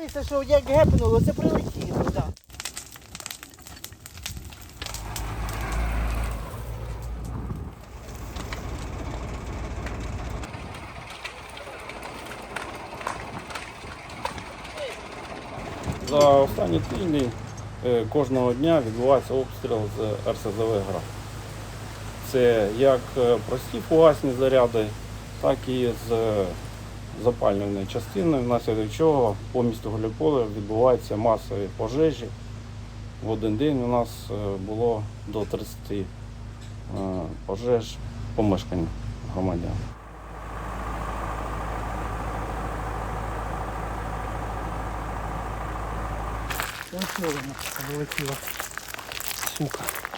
здається, що як гепнуло, це прилетіло, так. За останні тижні е, кожного дня відбувається обстріл з РСЗВ «Град». Це як е, прості фугасні заряди, так і з запалювальною частиною, внаслідок чого по місту Гуляйполе відбуваються масові пожежі. В один день у нас е, було до 30 е, пожеж помешкань громадян. Ось вона вилетіла. Сука.